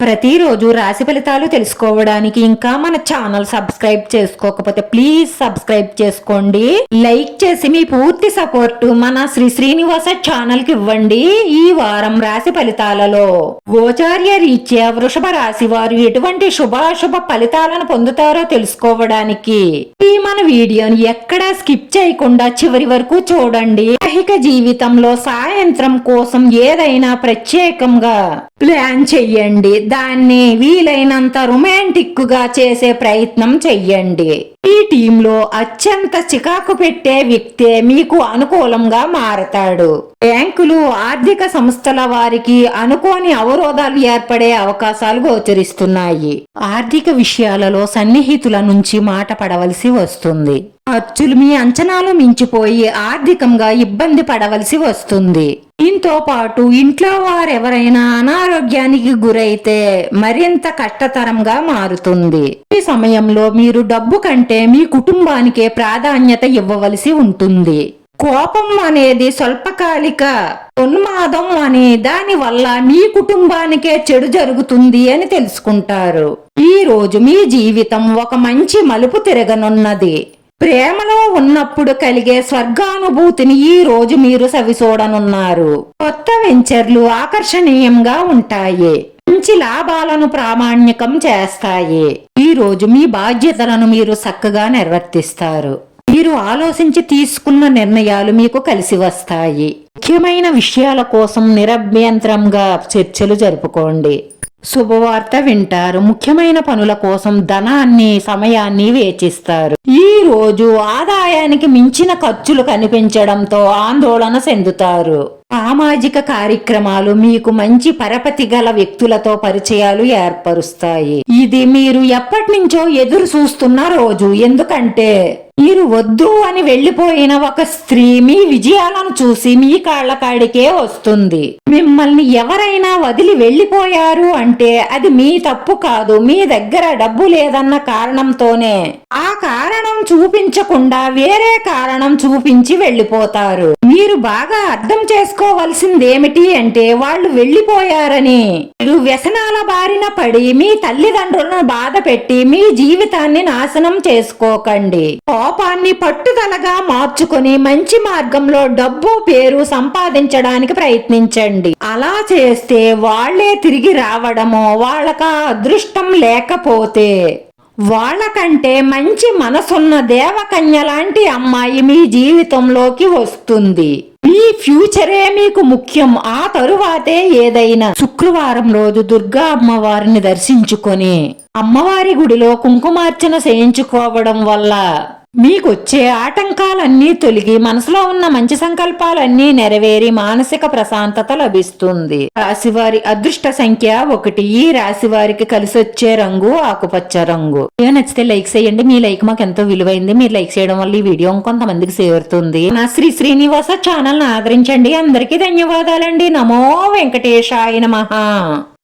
ప్రతిరోజు రాశి ఫలితాలు తెలుసుకోవడానికి ఇంకా మన ఛానల్ సబ్స్క్రైబ్ చేసుకోకపోతే ప్లీజ్ సబ్స్క్రైబ్ చేసుకోండి. లైక్ చేసి మీ పూర్తి సపోర్ట్ మన శ్రీ శ్రీనివాస ఛానల్కి ఇవ్వండి ఈ వారం రాశి ఫలితాలలో. గోచార్య రీత్యా వృషభ రాశి వారు ఎటువంటి శుభాశుభ ఫలితాలను పొందుతారో తెలుసుకోవడానికి ఈ మన వీడియోని ఎక్కడా స్కిప్ చేయకుండా చివరి వరకు చూడండి. ఐహిక జీవితంలో సాయంత్రం కోసం ఏదైనా ప్రత్యేకంగా ప్లాన్ చెయ్యండి దాన్ని వీలైనంత రొమాంటిక్గా చేసే ప్రయత్నం చెయ్యండి. ఈ టీంలో అత్యంత చికాకు పెట్టే వ్యక్తే మీకు అనుకూలంగా మారతాడు. బ్యాంకులు ఆర్థిక సంస్థల వారికి అనుకోని అవరోధాలు ఏర్పడే అవకాశాలు గోచరిస్తున్నాయి. ఆర్థిక విషయాలలో సన్నిహితుల నుంచి మాట పడవలసి వస్తుంది. ఖర్చులు మీ అంచనాలు మించిపోయి ఆర్థికంగా ఇబ్బంది పడవలసి వస్తుంది. దీంతో పాటు ఇంట్లో వారెవరైనా అనారోగ్యానికి గురైతే మరింత కష్టతరంగా మారుతుంది. ఈ సమయంలో మీరు డబ్బు కంటే మీ కుటుంబానికే ప్రాధాన్యత ఇవ్వవలసి ఉంటుంది. కోపం అనేది స్వల్పకాలిక ఉన్మాదం అనే దాని వల్ల మీ కుటుంబానికే చెడు జరుగుతుంది అని తెలుసుకుంటారు. ఈ రోజు మీ జీవితం ఒక మంచి మలుపు తిరగనున్నది. ప్రేమలో ఉన్నప్పుడు కలిగే స్వర్గానుభూతిని ఈ రోజు మీరు సవిచూడనున్నారు కొత్త వెంచర్లు ఆకర్షణీయంగా ఉంటాయి. మంచి లాభాలను ప్రామాణికం చేస్తాయి. ఈ రోజు మీ బాధ్యతలను మీరు చక్కగా నిర్వర్తిస్తారు. మీరు ఆలోచించి తీసుకున్న నిర్ణయాలు మీకు కలిసి వస్తాయి. ముఖ్యమైన విషయాల కోసం నిరభ్యంతరంగా చర్చలు జరుపుకోండి. శుభవార్త వింటారు. ముఖ్యమైన పనుల కోసం ధనాన్ని సమయాన్ని వేచిస్తారు. ఈ రోజు ఆదాయానికి మించిన ఖర్చులు కనిపించడంతో ఆందోళన చెందుతారు. సామాజిక కార్యక్రమాలు మీకు మంచి పరపతి గల వ్యక్తులతో పరిచయాలు ఏర్పరుస్తాయి. ఇది మీరు ఎప్పటి నుంచో ఎదురు చూస్తున్న రోజు. ఎందుకంటే మీరు వద్దు అని వెళ్ళిపోయిన ఒక స్త్రీ మీ విజయాలను చూసి మీ కాళ్ళ కాడికే వస్తుంది. మిమ్మల్ని ఎవరైనా వదిలి వెళ్ళిపోయారు అంటే అది మీ తప్పు కాదు మీ దగ్గర డబ్బు లేదన్న కారణంతోనే. ఆ కారణం చూపించకుండా వేరే కారణం చూపించి వెళ్ళిపోతారు మీరు బాగా అర్థం చేసుకోవలసిందేమిటి అంటే వాళ్ళు వెళ్ళిపోయారని. మీరు వ్యసనాల బారిన పడి మీ తల్లిదండ్రులను బాధ పెట్టి మీ జీవితాన్ని నాశనం చేసుకోకండి. కోపాన్ని పట్టుదలగా మార్చుకొని మంచి మార్గంలో డబ్బు పేరు సంపాదించడానికి ప్రయత్నించండి. అలా చేస్తే వాళ్ళే తిరిగి రావడమో వాళ్ళక అదృష్టం లేకపోతే. వాళ్ళకంటే మంచి మనసున్న దేవకన్య లాంటి అమ్మాయి మీ జీవితంలోకి వస్తుంది. మీ ఫ్యూచరే మీకు ముఖ్యం. ఆ తరువాతే ఏదైనా శుక్రవారం రోజు దుర్గా అమ్మవారిని దర్శించుకొని అమ్మవారి గుడిలో కుంకుమార్చన చేయించుకోవడం వల్ల మీకొచ్చే ఆటంకాలన్నీ తొలగి మనసులో ఉన్న మంచి సంకల్పాలన్నీ నెరవేరి మానసిక ప్రశాంతత లభిస్తుంది. రాశివారి అదృష్ట సంఖ్య ఒకటి. ఈ రాశి వారికి కలిసొచ్చే రంగు ఆకుపచ్చ రంగు. వీడియో నచ్చితే లైక్ చేయండి. మీ లైక్ మాకు ఎంతో విలువైంది. మీరు లైక్ చేయడం వల్ల ఈ వీడియో కొంతమందికి చేరుతుంది. నా శ్రీ శ్రీనివాస ఛానల్ ఆదరించండి. అందరికీ ధన్యవాదాలండి. నమో వెంకటేశాయ మహా